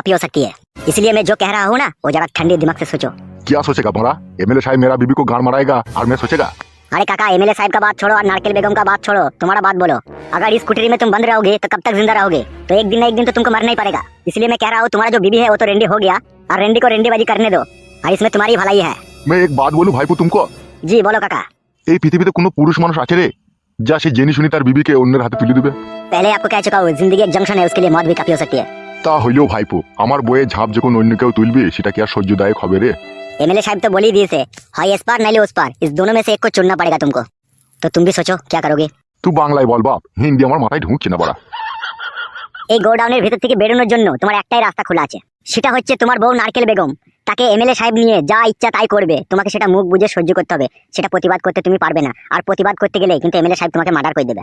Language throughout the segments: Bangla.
कपी हो सकती है इसलिए मैं जो कह रहा हूँ ना वो जरा ठंडे दिमाग से सोचो क्या सोचेगा बड़ा एमएलए साहब मेरा बीबी को गाड़ माराएगा और मैं सोचेगा अरे काका एमएलए साहब का बात छोड़ो और नारकेल बेगम का बात छोड़ो तुम्हारा बात बोलो अगर इस कुटरी में तुम बंद रहोगे तो कब तक जिंदा रहोगे तो एक दिन ना एक दिन तो तुमको मरना ही पड़ेगा इसलिए मैं कह रहा हूँ तुम्हारा जो बीबी है वो तो रेंडी हो गया और रेंडी को रेंडीबाजी करने दो और इसमें तुम्हारी भलाई है मैं एक बात বলু ভাইপো तुमको जी बोलो काका এই পৃথিবীতে কোনো পুরুষ মানুষ আছে রে যা সে জেনে শুনি তার বিবিকে অন্যের হাতে তুলে দিবে पहले आपको कह चुका हूँ जिंदगी एक जंक्शन है उसके लिए मौत भी काफी हो सकती है তা হইলেও ভাইপো আমার বইয়ে ঝাঁপ যখন অন্য কেউ তুলবে সেটা কি আর সহ্যদায়ক হবে রে एमएलए साहब तो बोल ही दिए से हाँ इस पार नहीं उस पार इस दोनों में से एक को चुनना पड़ेगा तुमको तो तुम भी सोचो क्या करोगे তুই বাংলায় বল বাপ হিন্দি আমার মাথায় ঢুকছে না বড়া এই গোডাউনের ভিতর থেকে বেরোনোর জন্য তোমার একটাই রাস্তা খোলা আছে সেটা হচ্ছে তোমার বউ নারকেল বেগম তাকে এমএলএ সাহেব নিয়ে যা ইচ্ছা তাই করবে তোমাকে সেটা মুখ বুঝে সহ্য করতে হবে সেটা প্রতিবাদ করতে তুমি পারবে না আর প্রতিবাদ করতে গেলে কিন্তু এমএলএ সাহেব তোমাকে মার্ডার করে দেবে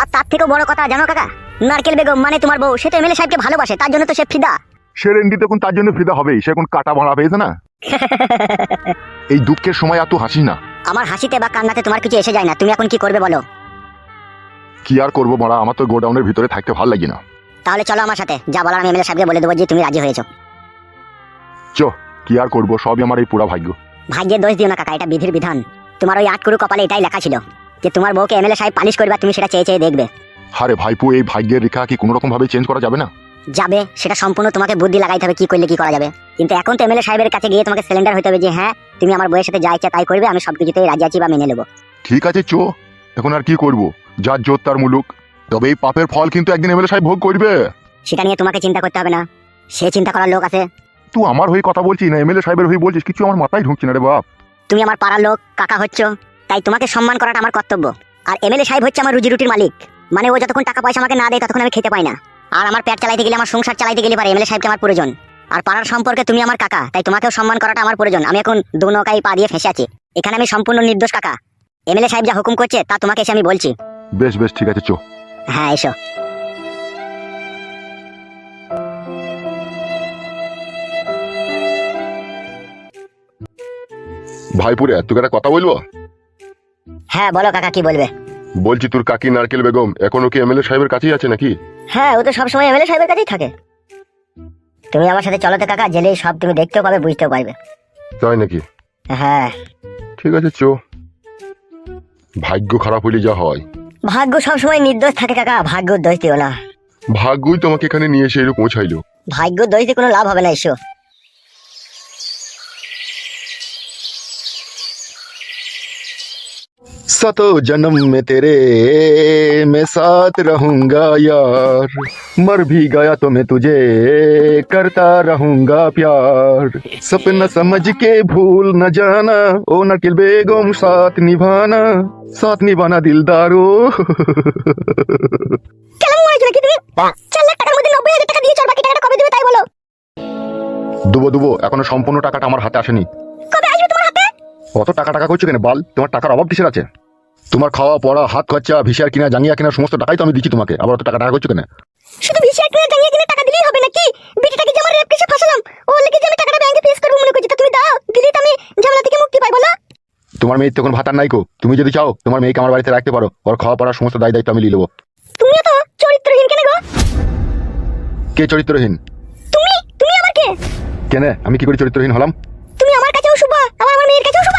আর তার থেকেও বড় কথা জানো কাকা নারকেল বেগম মানে তোমার বউ সে তো এমএলএ সাহেবকে ভালোবাসে তার জন্য তো সে ফিদা। সে রেন্ডি তখন তার জন্য ফিদা হবেই সে এখন কাটা ভাড়া পেয়েছে না? এই দুঃখের সময় তুই হাসিস না। আমার হাসিতে বা কান্নাতে তোমার কিছু এসে যায় না তুমি এখন কি করবে বলো? কি আর করব মারা আমার তো গোডাউনের ভিতরে থাকতে ভালো লাগে না। তাহলে চলো আমার সাথে যা বলার আমি এমএলএ সাহেবকে বলে দেবো যে তুমি রাজি হয়েছো। চ কি আর করব সবই আমার এই পুরা ভাগ্য। ভাগ্যের দোষ দিও না কাকা এটা বিধির বিধান। তোমার ওই আটকুরু কপালে এটাই লেখা ছিল যে তোমার বউকে এমএলএ সাহেব পালিশ করবে তুমি সেটা চেয়ে চেয়ে দেখবে। আরে ভাইপু এই ভাগ্যের রেখা কি কোনো রকম ভাবে চেঞ্জ করা যাবে না? যাবে সেটা সম্পূর্ণ তোমাকে বুদ্ধি লাগাইতে হবে কি করলে কি করা যাবে। কিন্তু এখন তো এমএলএ সাহেবের কাছে গিয়ে তোমাকে সিলিন্ডার হতে হবে যে হ্যাঁ তুমি আমার বউয়ের সাথে যা ইচ্ছা তাই করবে আমি সবকিছুতেই রাজি আছি বা মেনে নেব। ঠিক আছে চো। এখন আর কি করব? যার জোর তার মুলুক। তবে এই পাপের ফল কিন্তু একদিন এমএলএ সাহেব ভোগ করবে। সেটা নিয়ে তোমাকে চিন্তা করতে হবে না। সে চিন্তা করার লোক আছে। তুই আমার হয়ে কথা বলছিস না? এমএলএ সাহেবের হয়ে বলছিস কিছু আমার মাথায় ঢুকছে না রে বাপ। তুমি আমার পাড়ার লোক কাকা হচ্ছ তাই তোমাকে সম্মান করাটা আমার কর্তব্য। আর এমএলএ সাহেব হচ্ছে আমার রুজি রুটির মালিক। মানে ও যতক্ষণ টাকা পয়সা আমাকে না দেয় ততক্ষণ আমি খেতে পাই না। আর আমার পেট চালাইতে গেলে আমার সংসার চালাইতে গেলে পারে এমএলএ সাহেবকে আমার প্রয়োজন। আর পাড়ার সম্পর্কে তুমি আমার কাকা তাই তোমাকেও সম্মান করাটা আমার প্রয়োজন। আমি এখন দু নৌকায় পা দিয়ে ফেসে আছি। এখানে আমি সম্পূর্ণ নির্দোষ কাকা। এমএলএ সাহেব যা হুকুম করছে তা তোমাকে এসে আমি বলছি। বেশ বেশ ঠিক আছে চো। হ্যাঁ এসো। ভাইপুরে তোকে একটা কথা বলব? হ্যাঁ বলো কাকা কি বলবে? বলছি তোর কাকি নারকেল বেগম এখনও কি এমএলএ সাহেবের কাছেই আছে নাকি? হ্যাঁ ও তো সবসময় এমএলএ সাহেবের কাছেই থাকে। তুমি আমার সাথে চলো তো কাকা জেলেই সব তুমি দেখতেও পাবে বুঝতেও পারবে। তাই নাকি? হ্যাঁ। ঠিক আছে চো। ভাগ্য খারাপ হইলে যা হয়। ভাগ্য সবসময় নির্দোষ থাকে কাকা ভাগ্য দোষ দিও না। ভাগ্যই তোমাকে এখানে নিয়ে এসে এরকম পৌঁছাইলো ভাগ্য দোষ দিয়ে কোনো লাভ হবে না এসো। सतो जन्म में तेरे मैं साथ रहूंगा यार मर भी गया तो मैं तुझे करता रहूंगा प्यार सपना समझ के भूल न जाना ओ नकिल बेगम साथ निभाना साथ निभाना दिलदारो কেন মরেছো নাকি তুমি চার লাখ টাকার মধ্যে নব্বই হাজার টাকা দিয়ে চল বাকি টাকাটা কবে দেবে তাই বলো দুবো দুবো এখনো সম্পূর্ণ টাকাটা আমার হাতে আসেনি কবে আসবে তোমার হাতে অত টাকা টাকা করছো কেন বাল তোমার টাকার অভাব কিসের আছে তোমার খাওয়া পড়া হাত খরচা ভিসার কিনা জাঙ্গিয়া কিনা সমস্ত টাকাই তো আমি দিচ্ছি তোমাকে। আবার অত টাকা টাকা করছ কেন? শুধু ভিসা কিনে টাঙিয়ে কিনে টাকা দিলেই হবে নাকি? বিটিটাকে যে আমার রেপ কেসে ফাঁসালাম ও লেগে যে আমি টাকাটা ব্যাংকে ফিস করব মনে করছি তা তুমি দাও দিলেই তো আমি ঝামেলা থেকে মুক্তি পাই বলো। তোমার মেয়ে তখন ভাতার নাইকো। তুমি যদি চাও তোমার মেয়েকে আমার বাড়িতে রাখতে পারো। ওর খাওয়া পড়ার সমস্ত দায় দায়িত্ব আমি নিয়ে নেব। তুমি তো চরিত্রহীন কেন গো? কে চরিত্রহীন? তুমি? তুমি আমার কে? কেন? আমি কি করে চরিত্রহীন হলাম? তুমি আমার কাছেও শুভ আমার আমার মেয়ের কাছেও শুভ?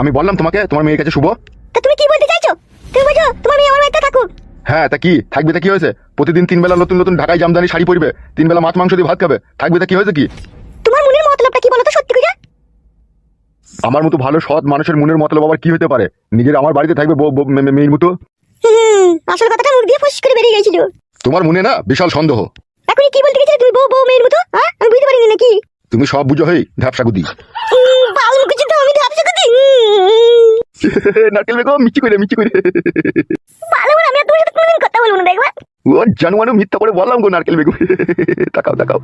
আমি বললাম তোমাকে তোমার মেয়ের কাছে শুভ। তা তুমি কি বলতে চাইছো? তুমি বলছো তোমার মেয়ে আমার বাড়িতে থাকুক। হ্যাঁ তা কি? থাকবে তা কি হয়েছে? প্রতিদিন তিন বেলা নতুন নতুন ঢাকায় জামদানি শাড়ি পরবে তিন বেলা মাছ মাংস দিয়ে ভাত খাবে থাকবে তা কি হয়েছে কি? তোমার মনের মতলবটা কি বলো তো সত্যি করে? আমার মতো ভালো সৎ মানুষের মনের মতলব আবার কি হতে পারে? নিজের আমার বাড়িতে থাকবে বউ- বউ- মে- মে- মেয়ের মতো? হুম আসল কথাটা মুখ দিয়ে ফস করে বেরিয়ে গেছিল তোমার মনে না বিশাল সন্দেহ? এখনই কি বলতে গেছিলে তুমি বউ বউ মেয়ের মতো? হ্যাঁ? আমি বুঝতে পারিনি নাকি? তুমি সব বুঝো হই ঢাপসা গুদি। নারকেল বেগম মিচি করে মিচি করে ভালো করে আমি আর তোমার সাথে কোনোদিন কথা বলব না দেখবা? ও মিথ্যা করে বললাম গো নারকেল বেগম। তাকাও তাকাও।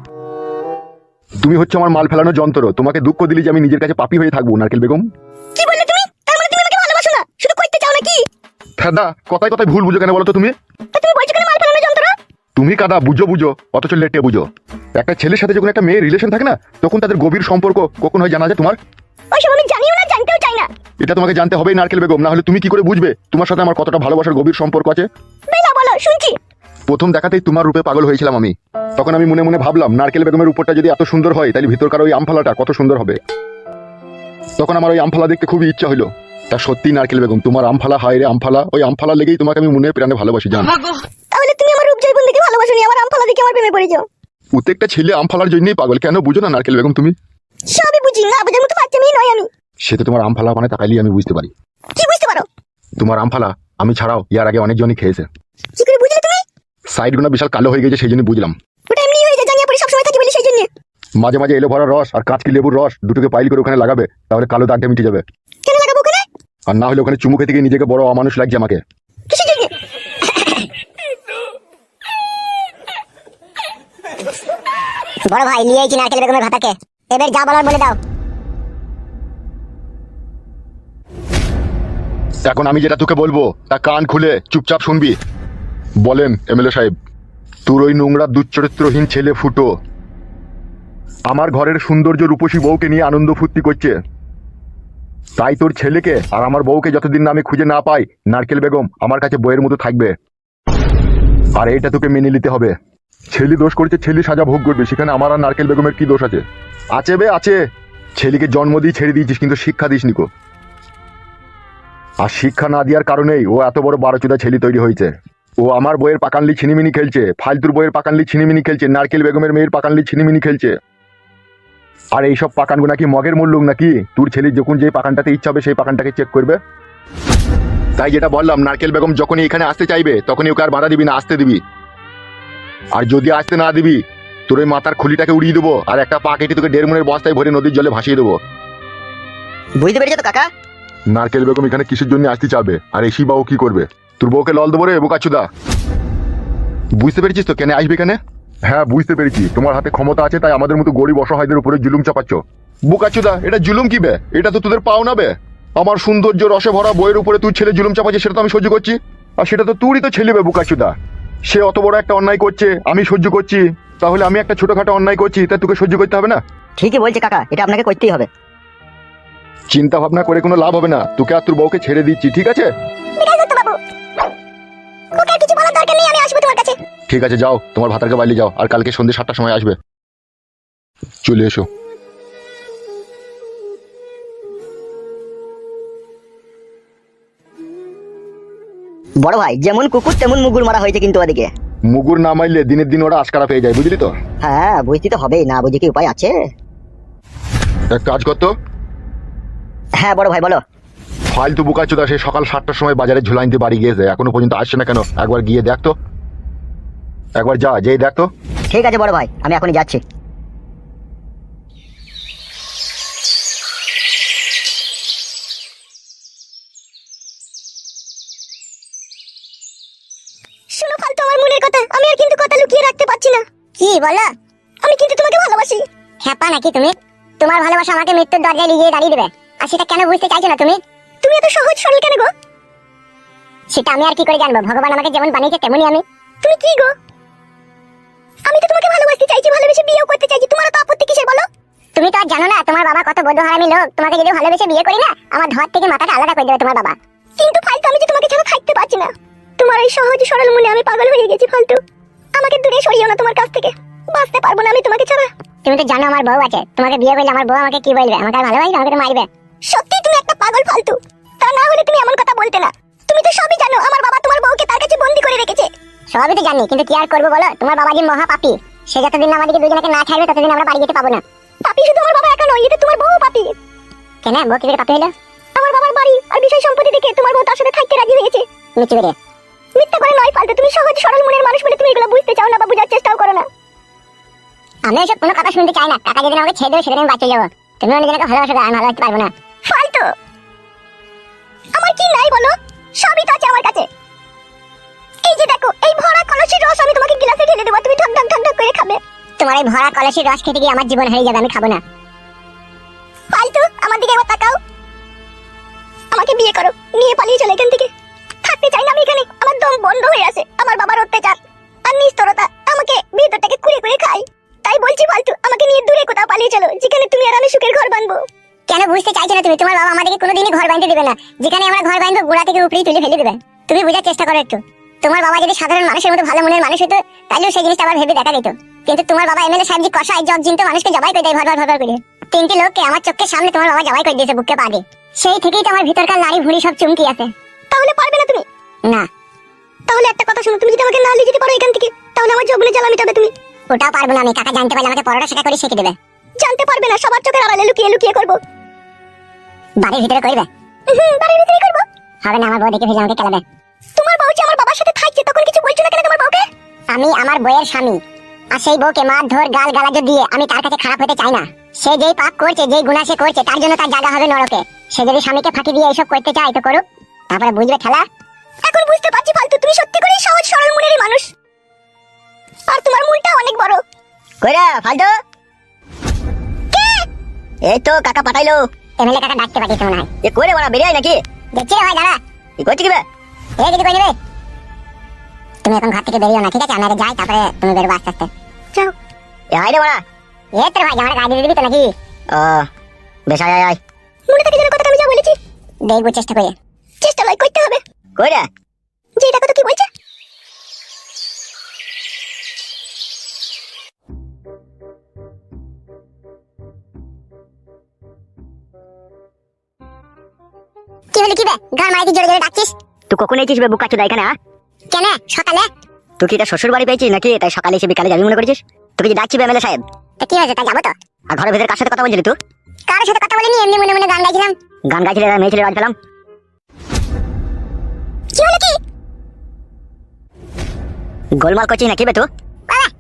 তুমি হচ্ছে আমার মাল ফেলানোর যন্ত্র তোমাকে দুঃখ দিলে যে আমি নিজের কাছে পাপি হয়ে থাকব নারকেল বেগম। কি বললে তুমি? তার মানে তুমি আমাকে ভালোবাসো না? শুধু করতে চাও নাকি? ফেদা কথায় কথায় ভুল বুঝো কেন বলো তো তুমি? তুমি বলছো কেন মাল ফেলানো যন্ত্র? তুমি তুমি কাদা বুঝো বুঝো অথচ লেটে বুঝো। একটা ছেলের সাথে যখন একটা মেয়ের রিলেশন থাকে না তখন তাদের গভীর সম্পর্ক কখন হয় জানা যায় তোমার? ওইসব আমি জানিও না জানতেও চাই না। এটা তোমাকে জানতে হবেই নারকেল বেগম। না হলে তুমি কি করে বুঝবে? তোমার সাথে আমার কতটা ভালোবাসার গভীর সম্পর্ক আছে? বেলা বলো শুনছি। প্রথম দেখাতেই তোমার রূপে পাগল হয়েছিলাম আমি। তখন আমি মনে মনে ভাবলাম নারকেল বেগমের উপরটা যদি এত সুন্দর হয় তাহলে ভিতরকার ওই আমফালাটা কত সুন্দর হবে। তখন আমার ওই আমফালা দেখতে খুবই ইচ্ছা হলো তা সত্যি নারকেল বেগম তোমার আমফালা হায় রে আমফালা ওই আমফালা লেগেই তোমাকে আমি মনে প্রাণে ভালোবাসি জান। তাহলে তুমি আমার রূপ জৈবন দেখে ভালোবাসনি আমার আমফালা দেখে আমার প্রেমে পড়েছো প্রত্যেকটা ছেলে আমফালার জন্যই পাগল কেন বুঝো না নারকেল বেগম তুমি? সবই বুঝি না বোঝার মতো বাচ্চা মেয়ে নয় আমি। সে তো তোমার আমফালা মানে তাকাইলেই আমি বুঝতে পারি। কি বুঝতে পারো? তোমার আমফালা আমি ছাড়াও ইয়ার আগে অনেকজনই খেয়েছে। কি করে বুঝলে তুমি? সাইডগুলো বিশাল কালো হয়ে গেছে সেই জন্য বুঝলাম। ওটা এমনি হয়ে যায় জানিয়ে পড়ি সবসময় থাকি বলি সেই জন্য মাঝে মাঝে এলো ভরা রস আর কাঁচকি লেবুর রস দুটোকে পাইল করে ওখানে লাগাবে তাহলে কালো দাগটা মিটে যাবে। কেন লাগাবো ওখানে? আর না হলে ওখানে চুমু খেতে গিয়ে নিজেকে বড় অমানুষ লাগছে আমাকে। বড় ভাই নিয়ে আইছি নারকেল বেগমের ভাতাকে। এবার যা বলার বলে দাও। এখন আমি যেটা তোকে বলব, তা কান খুলে চুপচাপ শুনবি। বলেন, এমএলএ সাহেব, তোর ওই নোংরা দুশ্চরিত্রহীন ছেলে ফুটো, আমার ঘরের সৌন্দর্য রূপসী বউকে নিয়ে আনন্দ ফুর্তি করছে। তাই তোর ছেলেকে আর আমার বউকে যতদিন না আমি খুঁজে না পাই, নারকেল বেগম আমার কাছে বইয়ের মতো থাকবে। আর এটা তোকে মেনে নিতে হবে। ছেলে দোষ করেছে, ছেলে সাজা ভোগ করবে, সেখানে আমার আর নারকেল বেগমের কি দোষ আছে? আছে বে, আছে। ছেলেকে জন্ম দিয়ে ছেড়ে দিয়েছিস, কিন্তু শিক্ষা দিস নিকো আর শিক্ষা না দেওয়ার কারণেই ও এত বড় বারোচুদা ছেলে তৈরি হয়েছে। ও আমার বইয়ের পাকানলি ছিনিমিনি খেলছে, ফালতুর বইয়ের পাকানলি ছিনিমিনি খেলছে, নারকেল বেগমের মেয়ের পাকানলি ছিনিমিনি খেলছে। আর এইসব পাকানগো নাকি মগের মূল্য নাকি? তোর ছেলে যখন যে পাকানটাতে ইচ্ছা হবে সেই পাকানটাকে চেক করবে। তাই যেটা বললাম, নারকেল বেগম যখনই এখানে আসতে চাইবে, তখনই ওকে আর বাধা দিবি না, আসতে দিবি। আর যদি আসতে না দিবি তোর ওই মাথার খুলিটাকে উড়িয়ে দেবো আর একটা পা কেটে তোকে দেড় মনের বস্তায় ভরে নদীর জলে ভাসিয়ে দেবো। বুঝতে পেরেছ তো কাকা? নারকেল বেগম এখানে কিসের জন্য আসতে চাবে? আর এসি বাবু কি করবে? তোর বউকে লল দেবো রে বোকাচুদা বুঝতে পেরেছিস তো কেন আসবে এখানে? হ্যাঁ বুঝতে পেরেছি। তোমার হাতে ক্ষমতা আছে তাই আমাদের মতো গরিব অসহায়দের উপরে জুলুম চাপাচ্ছ। বোকাচুদা এটা জুলুম কি বে? এটা তো তোদের পাও না বে। আমার সৌন্দর্য রসে ভরা বইয়ের উপরে তুই ছেলে জুলুম চাপাচ্ছে সেটা তো আমি সহ্য করছি। আর সেটা তো তুরই তো ছেলে বে বোকাচুদা সে অত বড় একটা অন্যায় করছে আমি সহ্য করছি। তাহলে আমি একটা ছোটখাটো অন্যায় করছি তা তোকে সহ্য করতে হবে না? ঠিকই বলছে কাকা এটা আপনাকে করতেই হবে। চিন্তা ভাবনা করে কোনো লাভ হবে না। তোকে আর তোর বউকে ছেড়ে দিচ্ছি ঠিক আছে? বিকাশ দত্ত বাবু। ওকে আর কিছু বলার দরকার নেই আমি আসব তোমার কাছে। ঠিক আছে যাও তোমার ভাতারকে বাইরে যাও আর কালকে সন্ধ্যে সাতটার সময় আসবে। চলে এসো। বড় ভাই যেমন কুকুর তেমন মুগুর মারা হয়েছে কিন্তু ওদিকে। মুগুর না মাইলে দিনের দিন ওরা আশকারা পেয়ে যায় বুঝলি তো? হ্যাঁ বুঝতে তো হবেই না বুঝে কি উপায় আছে? এক কাজ করতো? হ্যাঁ বড় ভাই বলো। ফালতু বুকা চোদা সে সকাল সাতটার সময় বাজারে ঝুলাই নিতে বাড়ি গিয়েছে এখনও পর্যন্ত আসছে না কেন? একবার গিয়ে দেখ তো। একবার যা যেই দেখ তো। ঠিক আছে বড় ভাই আমি এখনই যাচ্ছি। শোনো ফালতু আমার মনের কথা। আমি আর কিন্তু কথা লুকিয়ে রাখতে পারছি না। কি বলো? আমি কিন্তু তোমাকে ভালোবাসি। হ্যাপা নাকি তুমি? তোমার ভালোবাসা আমাকে মৃত্যুর দরজায় নিয়ে দাঁড়িয়ে দেবে। আর সেটা কেন বুঝতে চাইছো না তুমি? তুমি এত সহজ সরল কেন গো? সেটা আমি আর কি করে জানব? ভগবান আমাকে যেমন বানিয়েছে তেমনই আমি। তুমি কি গো? আমি তো তোমাকে ভালোবাসতে চাইছি ভালোবেসে বিয়েও করতে চাইছি। তোমার তো আপত্তি কিসের বলো? তুমি তো আর জানো না তোমার বাবা কত বড় হারামি লোক। তোমাকে যদি ভালোবেসে বিয়ে করি না আমার ধর থেকে মাথাটা আলাদা করে দেবে তোমার বাবা। কিন্তু ফালতু আমি যে তোমাকে ছাড়া থাকতে পারছি না। তোমার এই সহজ সরল মনে আমি পাগল হয়ে গেছি ফালতু। আমাকে দূরে সরিও না তোমার কাছ থেকে। বাঁচতে পারব না আমি তোমাকে ছাড়া। তুমি তো জানো আমার বউ আছে। তোমাকে বিয়ে করলে আমার বউ আমাকে কি বলবে? আমাকে আর ভালোবাসবে? আমাকে তো মারবে। সত্যি তুমি একটা পাগল ফালতু। তা না হলে তুমি এমন কথা বলতে না। তুমি তো সবই জানো আমার বাবা তোমার বউকে তার কাছে বন্দি করে রেখেছে। সবই তো জানি কিন্তু কি আর করব বলো? তোমার বাবা যে মহা পাপি সে যতদিন আমাদেরকে দুজনকে না ছাড়বে ততদিন আমরা বাড়ি যেতে পাবো না। পাপি শুধু আমার বাবা একা নয় এটা তোমার বউ পাপি। কেন? বউ কি পাপি হলো? আমার বাবার বাড়ি আর বিষয় সম্পত্তি দেখে তোমার বউ তার সাথে থাকতে রাজি হয়েছে। মিথ্যে করে মিথ্যে করে নয় ফালতু তুমি সহজ সরল মনের মানুষ বলে তুমি এগুলো বুঝতে চাও না বা বোঝার চেষ্টাও করো না। আমি এসব কোনো কথা শুনতে চাই না। কাকা যেদিন আমাকে ছেড়ে দেবে সেদিন আমি বাঁচিয়ে যাব। তুমি অন্যজনকে ভালোবাসো আমি ভালোবাসতে পারব না। ফালতু! আমার কি নাই বলো? সবই তো আছে আমার কাছে। এই যে দেখো এই ভরা কলসির রস আমি তোমাকে গ্লাসে ঢেলে দেবো তুমি ঢক ঢক ঢক ঢক করে খাবে। তোমার এই ভরা কলসির রস খেতে গিয়ে আমার জীবন হারিয়ে যাবে আমি খাব না। ফালতু আমার দিকে একবার তাকাও। আমাকে বিয়ে করো নিয়ে পালিয়ে চলে এখান থেকে। থাকতে চাই না আমি এখানে। আমার দম বন্ধ হয়ে আছে। আমার বাবার অত্যাচার। আর নিস্তরতা আমাকে ভিতরটাকে কুড়ে কুড়ে খাই তাই বলছি ফালতু আমাকে নিয়ে দূরে কোথাও পালিয়ে চলো যেখানে তুমি আর আমি সুখের ঘর বানবো কেন বুঝতে চাইছো না তুমি? তোমার বাবা আমাদেরকে কোনোদিনই ঘর বাঁধতে দেবে না। যেখানে আমরা ঘর বাঁধবো গোড়া থেকে উপরেই তুলে ফেলে দেবে। তুমি বোঝার চেষ্টা করো একটু। তোমার বাবা যদি সাধারণ মানুষের মতো ভালো মনের মানুষ হতো তাহলেও সেই জিনিসটা আবার ভেবে দেখা দিত কিন্তু তোমার বাবা এমএলএ সাহেব জি কষাই জগ জিনতো মানুষকে জবাই করে দেয় ভর ভর ভর ভর করে। তিনটি লোককে আমার চোখের সামনে তোমার বাবা জবাই করে দিয়েছে বুককে পা দিয়ে। সেই থেকেই তো আমার ভিতরকার নারী ভুঁড়ি সব চুমকি আছে। তাহলে পারবে না তুমি। না। তাহলে একটা কথা শোনো তুমি যদি আমাকে না নিয়ে যেতে পারো এখান থেকে তাহলে আমার জগনে জ্বালা মিটাবে তুমি। ওটা পারব না আমি কাকা জানতে পারলে আমাকে পরোটা শেখা করে শিখে দেবে। জানতে পারবে না সবার চোখের আড়ালে লুকিয়ে লুকিয়ে করব। বাড়ির ভিতরে করবে? বাড়ির ভিতরে করব। হবে না আমার বউ দেখে ফেলে আমাকে কেলাবে তোমার বউ যে আমার বাবার সাথে থাকছে তখন কিছু বলছো না কেন তোমার বউকে? আমি আমার বউয়ের স্বামী আর সেই বউকে মার ধর গাল গালাজ দিয়ে আমি তার কাছে খারাপ হতে চাই না। সে যেই পাপ করছে যেই গুণা সে করছে তার জন্য তার জায়গা হবে নরকে। সে যদি স্বামীকে ফাঁকি দিয়ে এইসব করতে চায় তো করুক। তারপরে বুঝবে খেলা। এখন বুঝতে পারছি ফালতু তুমি সত্যি করে সহজ সরল মনেরই মানুষ। আর তোমার মনটা অনেক বড়। কইরা ফালতু? কে? এই তো কাকা পাঠাইলো। এমএলএ কাকা ডাকতে পাঠিয়েছে মনে হয়। এ করে বড়া বেরিয়ে নাকি? দেখছি রে ভাই দাঁড়া। কি করছি কি বে? এই দিদি কই নেবে? তুমি এখন ঘর থেকে বেরিও না ঠিক আছে? আমি আগে যাই তারপরে তুমি বেরোবো আস্তে আস্তে। যাও। এ আয় রে বড়া এ তোর ভাই আমার গাড়ি দিবি তো নাকি? ও বেশ আয় আয় আয়। মনে থাকে যেন কথাটা আমি যা বলেছি। দেখব চেষ্টা করে। চেষ্টা লাই করতে হবে। কইরা? যে এটা কথা কি বলছে? কি হলো কি বে? গান মাইকে জোরে জোরে ডাকছিস? তুই কখন এসেছিস বে বুকা চোদা এখানে? কেন? সকালে? তুই কি এটা শ্বশুর বাড়ি পেয়েছিস নাকি? তাই সকালে এসে বিকালে যাবি মনে করেছিস তোকে যে ডাকছি এমএলএ সাহেব? তা কি হয়েছে? তা যাব তো। আর ঘরের ভিতরে কার সাথে কথা বলছিলি তুই? কারোর সাথে কথা বলিনি এমনি মনে মনে গান গাইছিলাম। গান গাইছিলি মেয়ে ছেলে পেলাম। গোলমাল করছিস নাকি বে তুই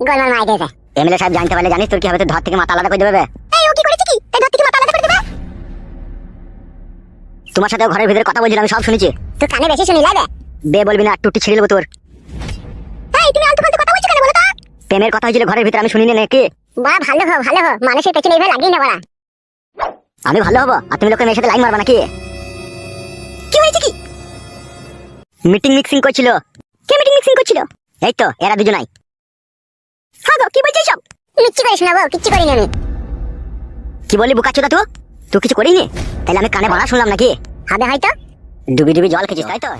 গোলমাল মাই দিয়েছে। এমএলএ সাহেব জানতে পারলে জানিস তোর কি হবে তুই ধর থেকে মাথা আলাদা করে দেবে এই ও কি করেছে কি? এই ধর থেকে মাথা আলাদা করে দেবে। তোমার সাথে ঘরের ভিতরে কথা বলছিলাম আমি সব শুনেছি। তুই কানে বেশি শুনি লাগে? বে বলবি না টুটি ছিঁড়ে দেবো তোর। এই তুমি ফালতু কথা বলছো কেন বলো তো? প্রেমের কথা হয়েছিল ঘরের ভিতরে আমি শুনিনি নাকি? বড় ভালো হো ভালো হো মানুষের পেছনে এইভাবে লাগিয়ে না বড়া আমি ভালো হব আর তুমি লোকের মেয়ের সাথে লাইন মারবা নাকি? কি হয়েছে কি? মিটিং মিক্সিং করছিল। কে মিটিং মিক্সিং করছিল? এই তো এরা দুজনাই। হ্যাঁ গো কি বলছিস সব? মিচ্ছি না শোনাবো কিচ্ছু করিনি আমি। কি বললি বুকাচ্ছুদা তো তুই? কিছু করিনি? তাহলে আমি কানে বলা শুনলাম নাকি? হবে হয়তো। ডুবি ডুবি জল খেয়েছিস তাই তো?